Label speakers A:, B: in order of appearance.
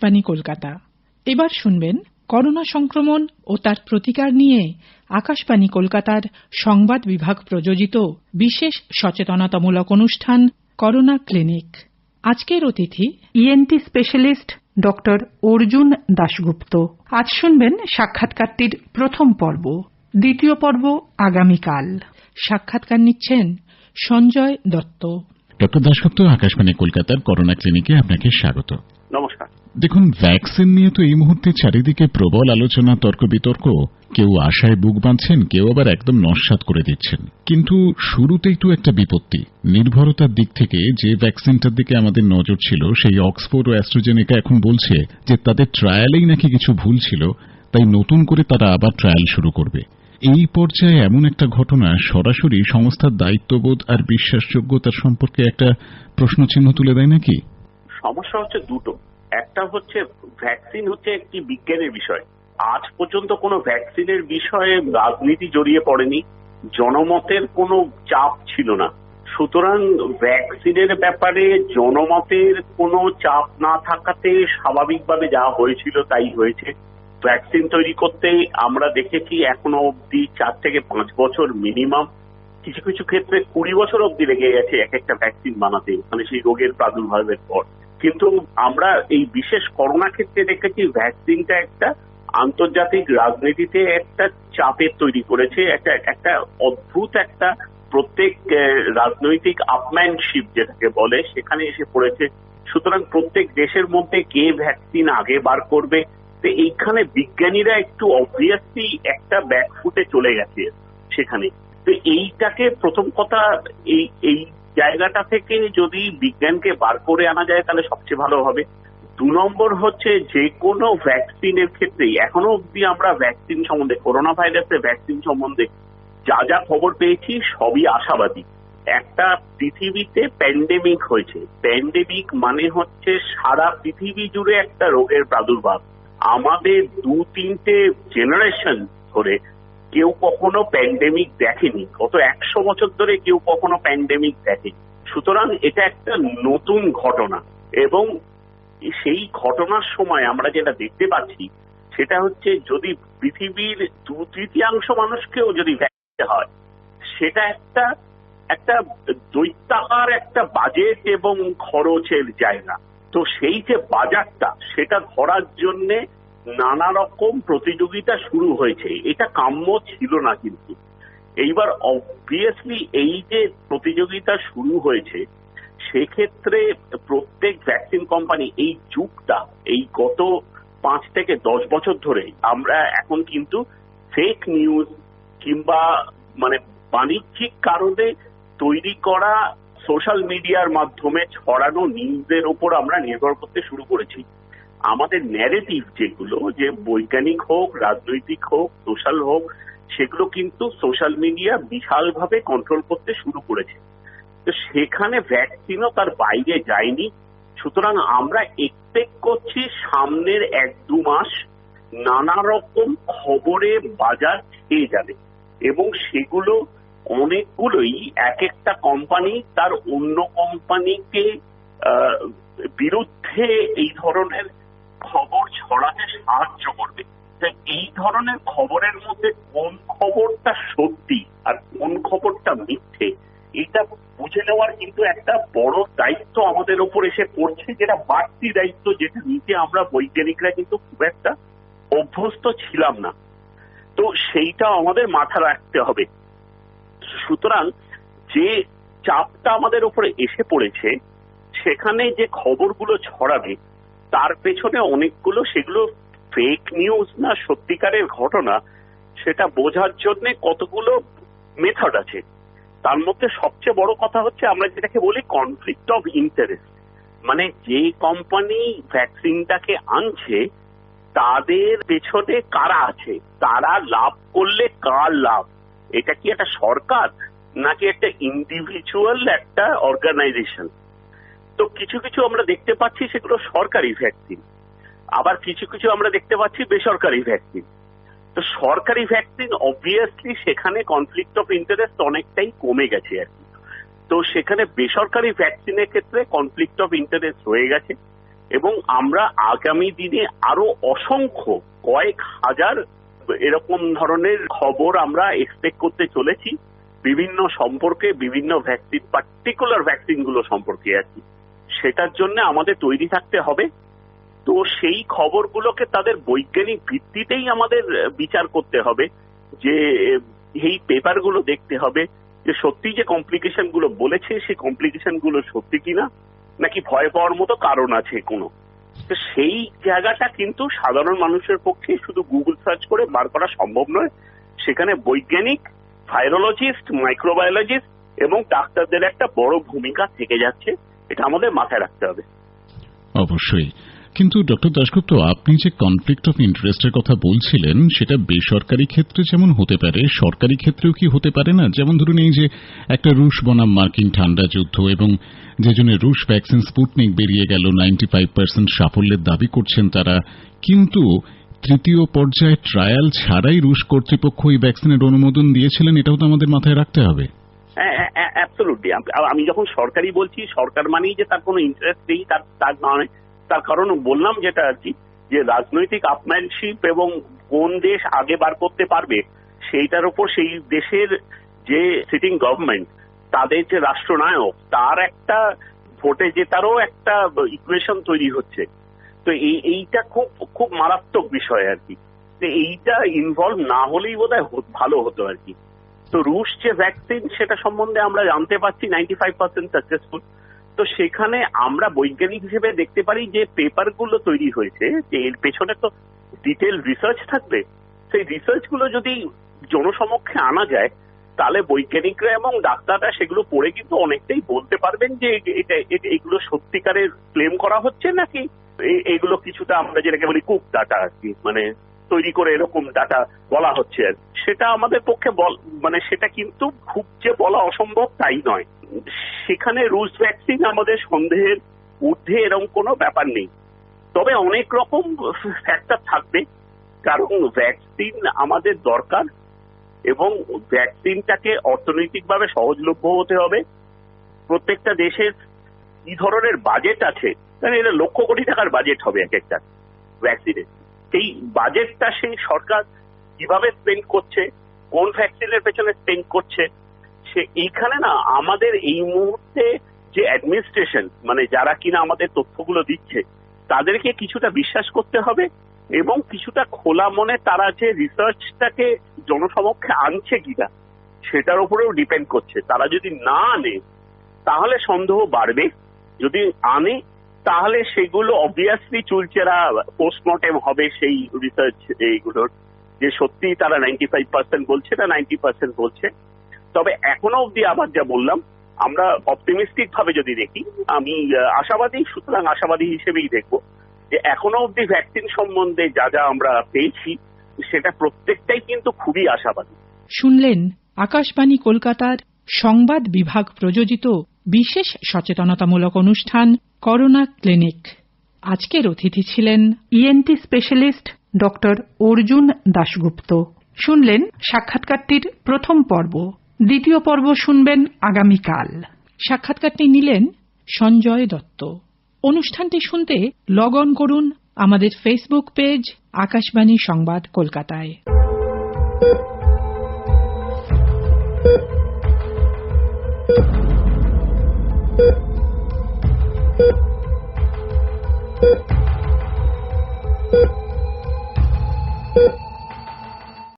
A: আকাশবাণী কলকাতা। এবার শুনবেন করোনা সংক্রমণ ও তার প্রতিকার নিয়ে আকাশবাণী কলকাতার সংবাদ বিভাগ প্রযোজিত বিশেষ সচেতনতামূলক অনুষ্ঠান করোনা ক্লিনিক। আজকের অতিথি ENT specialist doctor Arjun Dasgupta. আজ শুনবেন সাক্ষাৎকারটির প্রথম পর্ব। দ্বিতীয় পর্ব আগামীকাল। সাক্ষাৎকার নিচ্ছেন সঞ্জয় দত্ত।
B: ডক্টর দাশগুপ্ত আকাশবাণী কলকাতার করোনা ক্লিনিকে আপনাকে স্বাগত।
C: নমস্কার।
B: দেখুন ভ্যাকসিন নিয়ে তো এই মুহূর্তে চারিদিকে প্রবল আলোচনা তর্ক বিতর্ক কেউ আশায় বুক বাঁধছেন, কেউ আবার একদম নস্বাত করে দিচ্ছেন। কিন্তু শুরুতেই তো একটা বিপত্তি। নির্ভরতার দিক থেকে যে ভ্যাকসিনটার দিকে আমাদের নজর ছিল, সেই অক্সফোর্ড ও অ্যাস্ট্রোজেনিকা এখন বলছে যে তাদের ট্রায়ালেই নাকি কিছু ভুল ছিল, তাই নতুন করে তারা আবার ট্রায়াল শুরু করবে। এই পর্যায়ে এমন একটা ঘটনা, সরাসরি সংস্থার দায়িত্ববোধ আর বিশ্বাসযোগ্যতার সম্পর্কে একটা প্রশ্নচিহ্ন তুলে দেয় নাকি?
C: সমস্যা হচ্ছে দুটো। একটা হচ্ছে ভ্যাকসিন হচ্ছে একটি বিজ্ঞানের বিষয়। আজ পর্যন্ত কোনো ভ্যাকসিনের বিষয়ে রাজনীতি জড়িয়ে পড়েনি, জনমতের কোনো চাপ ছিল না। সুতরাং ভ্যাকসিনের ব্যাপারে জনমতের কোনো চাপ না থাকাতে স্বাভাবিকভাবে যা হয়েছিল তাই হয়েছে। ভ্যাকসিন তৈরি করতে আমরা দেখেছি এখনও অব্দি চার থেকে পাঁচ বছর মিনিমাম কিছু কিছু ক্ষেত্রে কুড়ি বছর অব্দি লেগে গেছে এক একটা ভ্যাকসিন বানাতে মানে সেই রোগের প্রাদুর্ভাবের পর। কিন্তু আমরা এই বিশেষ করোনা ক্ষেত্রে দেখেছি ভ্যাকসিনটা একটা আন্তর্জাতিক রাজনীতিতে একটা চাপের তৈরি করেছে, একটা একটা অদ্ভুত একটা প্রত্যেক রাজনৈতিক আপম্যানশিপ যেটাকে বলে, সেখানে এসে পড়েছে। সুতরাং প্রত্যেক দেশের মধ্যে কে ভ্যাকসিন আগে বার করবে, তো এইখানে বিজ্ঞানীরা একটু অবভিয়াসলি একটা ব্যাকফুটে চলে গেছে সেখানে। তো এইটাকে প্রথম কথা, এই এই জায়গাটা থেকে যদি বিজ্ঞানকে বার করে আনা যায়, তাহলে সবচেয়ে ভালো হবে। দু নম্বর হচ্ছে যে কোনো ভ্যাকসিনের ক্ষেত্রেই, এখনও অব্দি আমরা ভ্যাকসিন সম্বন্ধে করোনা ভাইরাসের ভ্যাকসিন সম্বন্ধে যা যা খবর পেয়েছি, সবই আশাবাদী। একটা পৃথিবীতে প্যান্ডেমিক হয়েছে। প্যান্ডেমিক মানে হচ্ছে সারা পৃথিবী জুড়ে একটা রোগের প্রাদুর্ভাব। আমাদের দু তিনটে জেনারেশন ধরে কেউ কখনো প্যান্ডেমিক দেখেনি, গত একশো বছর ধরে কেউ কখনো প্যান্ডেমিক দেখেনি। সুতরাং এটা একটা নতুন ঘটনা এবং সেই ঘটনার সময় আমরা যেটা দেখতে পাচ্ছি, সেটা হচ্ছে যদি পৃথিবীর দু তৃতীয়াংশ মানুষকেও যদি ভ্যাকসিন হয়, সেটা একটা একটা দৈত্যাকার একটা বাজেট এবং খরচের জায়গা। তো সেই যে বাজারটা সেটা ধরার জন্যে নানা রকম প্রতিযোগিতা শুরু হয়েছে। এটা কাম্য ছিল না কিন্তু। এইবার অবভিয়াসলি এই যে প্রতিযোগিতা শুরু হয়েছে, সেক্ষেত্রে প্রত্যেক ভ্যাকসিন কোম্পানি এই যুগটা, এই গত পাঁচ থেকে দশ বছর ধরে আমরা এখন কিন্তু ফেক নিউজ কিংবা মানে বাণিজ্যিক কারণে তৈরি করা সোশ্যাল মিডিয়ার মাধ্যমে ছড়ানো নিউজের ওপর আমরা নির্ভর করতে শুরু করেছি। আমাদের ন্যারেটিভ যেগুলো, যে বৈজ্ঞানিক হোক, রাজনৈতিক হোক সোশ্যাল হোক, সেগুলো কিন্তু সোশ্যাল মিডিয়া বিশালভাবে কন্ট্রোল করতে শুরু করেছে। তো সেখানে ভ্যাকসিনও তার বাইরে যায়নি। সুতরাং আমরা এক্সপেক্ট করছি সামনের এক দু মাস নানা রকম খবরে বাজার ছেয়ে যাবে। এবং সেগুলো অনেকগুলোই এক একটা কোম্পানি তার অন্য কোম্পানিকে বিরুদ্ধে এই ধরনের খবর ছড়াতে সাহায্য করবে। এই ধরনের খবরের মধ্যে কোন খবরটা সত্যি আর কোন খবরটা মিথ্যে, এটা বুঝে নেওয়ার কিন্তু একটা বড় দায়িত্ব আমাদের ওপর এসে পড়ছে, যেটা বাড়তি দায়িত্ব যেটা নিচে আমরা বৈজ্ঞানিকরা কিন্তু খুব একটা অভ্যস্ত ছিলাম না। তো সেইটা আমাদের মাথা রাখতে হবে। সুতরাং যে চাপটা আমাদের ওপরে এসে পড়েছে, সেখানে যে খবরগুলো ছড়াবে তার পেছনে অনেকগুলো সেগুলো ফেক নিউজ না, সত্যিকারের ঘটনা, সেটা বোঝার জন্য কতগুলো মেথড আছে। তার মধ্যে সবচেয়ে বড় কথা হচ্ছে, আমরা যেটাকে বলি কনফ্লিক্ট অফ ইন্টারেস্ট মানে যে কোম্পানি ভ্যাকসিনটাকে আনছে, তাদের পেছনে কারা আছে? তারা লাভ করলে কার লাভ? এটা কি একটা সরকার? নাকি একটা ইন্ডিভিজুয়াল একটা অর্গানাইজেশন তো কিছু কিছু আমরা দেখতে পাচ্ছি সেগুলো সরকারি ভ্যাকসিন আবার কিছু কিছু আমরা দেখতে পাচ্ছি বেসরকারি ভ্যাকসিন তো সরকারি ভ্যাকসিন অবভিয়াসলি সেখানে কনফ্লিক্ট অফ ইন্টারেস্ট অনেকটাই কমে গেছে আর কি। তো সেখানে বেসরকারি ভ্যাকসিনের ক্ষেত্রে কনফ্লিক্ট অফ ইন্টারেস্ট হয়ে গেছে এবং আমরা আগামী দিনে আরও অসংখ্য কয়েক হাজার এরকম ধরনের খবর আমরা এক্সপেক্ট করতে চলেছি। বিভিন্ন সম্পর্কে, বিভিন্ন ভ্যাকসিন পার্টিকুলার ভ্যাকসিনগুলো সম্পর্কে আর কি। সেটার জন্য আমাদের তৈরি থাকতে হবে। তো সেই খবরগুলোকে তাদের বৈজ্ঞানিক ভিত্তিতেই আমাদের বিচার করতে হবে যে এই পেপারগুলো দেখতে হবে যে সত্যি যে কমপ্লিকেশনগুলো বলেছে, সেই কমপ্লিকেশনগুলো সত্যি কিনা, নাকি ভয় পাওয়ার মতো কারণ আছে কোনো। সেই জায়গাটা কিন্তু সাধারণ মানুষের পক্ষে শুধু গুগল সার্চ করে বার করা সম্ভব নয়। সেখানে বৈজ্ঞানিক ভাইরোলজিস্ট মাইক্রোবায়োলজিস্ট এবং ডাক্তারদের একটা বড় ভূমিকা থেকে যাচ্ছে। এটা আমাদের মাথায় রাখতে হবে।
B: অবশ্যই। কিন্তু ডক্টর দাশগুপ্ত, আপনি যে কনফ্লিক্ট অফ ইন্টারেস্টের কথা বলছিলেন, সেটা বেসরকারি ক্ষেত্রে যেমন হতে পারে, সরকারি ক্ষেত্রেও কি হতে পারে না? যেমন ধরুন এই যে একটা রুশ বনাম মার্কিন ঠান্ডা যুদ্ধ এবং যে জন্য রুশ ভ্যাকসিন স্পুটনিক বেরিয়ে গেল নাইনটি ফাইভ পার্সেন্ট সাফল্যের দাবি করছেন তারা, কিন্তু তৃতীয় পর্যায়ে ট্রায়াল ছাড়াই রুশ কর্তৃপক্ষ এই ভ্যাকসিনের অনুমোদন দিয়েছিলেন, এটাও তো আমাদের মাথায় রাখতে হবে।
C: অ্যাবসলুটলি আমি যখন সরকারি বলছি, সরকার মানেই যে তার কোনো ইন্টারেস্ট নেই, তার তার নয় তার কারণ বললাম যেটা আর কি, যে রাজনৈতিক আপম্যানশিপ এবং কোন দেশ আগে বার করতে পারবে, সেইটার উপর সেই দেশের যে সিটিং গভর্নমেন্ট তাদের যে রাষ্ট্রনায়ক, তার একটা ভোটে জেতারও একটা ইকুয়েশন তৈরি হচ্ছে। তো এই, এইটা খুব খুব মারাত্মক বিষয় আর কি। এইটা ইনভলভ না হলেই বোধ ভালো হতো আর কি। তো রুশ যে ভ্যাকসিন সেটা সম্বন্ধে আমরা জানতে পারছি নাইনটি ফাইভ পার্সেন্ট সাকসেসফুল তো সেখানে আমরা বৈজ্ঞানিক হিসেবে দেখতে পারি যে পেপারগুলো তৈরি হয়েছে, যে এর পেছনে তো ডিটেল রিসার্চ থাকবে, সেই রিসার্চগুলো যদি জনসমক্ষে আনা যায়, তাহলে বৈজ্ঞানিকরা এবং ডাক্তাররা সেগুলো পড়ে কিন্তু অনেকটাই বলতে পারবেন যে এটা এগুলো সত্যিকারের ক্লেম করা হচ্ছে নাকি? এগুলো কিছুটা আমরা যেটাকে বলি কুক ডাটা আর কি মানে তৈরি করে এরকম ডাটা বলা হচ্ছে। সেটা আমাদের পক্ষে মানে সেটা কিন্তু খুব যে বলা অসম্ভব তাই নয়। সেখানে রুশ ভ্যাকসিন আমাদের সন্দেহের ঊর্ধ্বে এরকম কোনো ব্যাপার নেই। তবে অনেক রকম ফ্যাক্টর থাকবে। কারণ ভ্যাকসিন আমাদের দরকার এবং ভ্যাকসিনটাকে অর্থনৈতিকভাবে সহজলভ্য হতে হবে। প্রত্যেকটা দেশের কি ধরনের বাজেট আছে? এটা লক্ষ কোটি টাকার বাজেট হবে এক একটা ভ্যাকসিনের সেই বাজেটটা সেই সরকার কীভাবে স্পেন্ড করছে, কোন ভ্যাকসিনের পেছনে স্পেন্ড করছে, সে এইখানে না আমাদের এই মুহূর্তে যে অ্যাডমিনিস্ট্রেশন মানে যারা কিনা আমাদের তথ্যগুলো দিচ্ছে, তাদেরকে কিছুটা বিশ্বাস করতে হবে এবং কিছুটা খোলা মনে তারা যে রিসার্চটাকে জনসমক্ষে আনছে কিনা, সেটার উপরেও ডিপেন্ড করছে। তারা যদি না আনে, তাহলে সন্দেহ বাড়বে। যদি আনে তাহলে সেগুলো অবভিয়াসলি চুলচেরা পোস্টমর্টেম হবে সেই রিসার্চ এইগুলোর, যে সত্যি তারা নাইনটি ফাইভ পার্সেন্ট বলছে না নাইনটি পার্সেন্ট বলছে। তবে এখনও অব্দি আবার যা বললাম, আমরা অপটিমিস্টিক ভাবে যদি দেখি, আমি আশাবাদী, সুতরাং আশাবাদী হিসেবেই দেখব যে এখনও অব্দি ভ্যাকসিন সম্বন্ধে যা যা আমরা পেয়েছি, সেটা প্রত্যেকটাই কিন্তু খুবই আশাবাদী।
A: শুনলেন আকাশবাণী কলকাতার সংবাদ বিভাগ প্রযোজিত বিশেষ সচেতনতামূলক অনুষ্ঠান করোনা ক্লিনিক। আজকের অতিথি ছিলেন ENT specialist doctor Arjun Dasgupta. শুনলেন সাক্ষাৎকারটির প্রথম পর্ব। দ্বিতীয় পর্ব শুনবেন আগামীকাল। সাক্ষাৎকারটি নিলেন সঞ্জয় দত্ত। অনুষ্ঠানটি শুনতে লগ অন করুন আমাদের ফেসবুক পেজ আকাশবাণী সংবাদ কলকাতায়।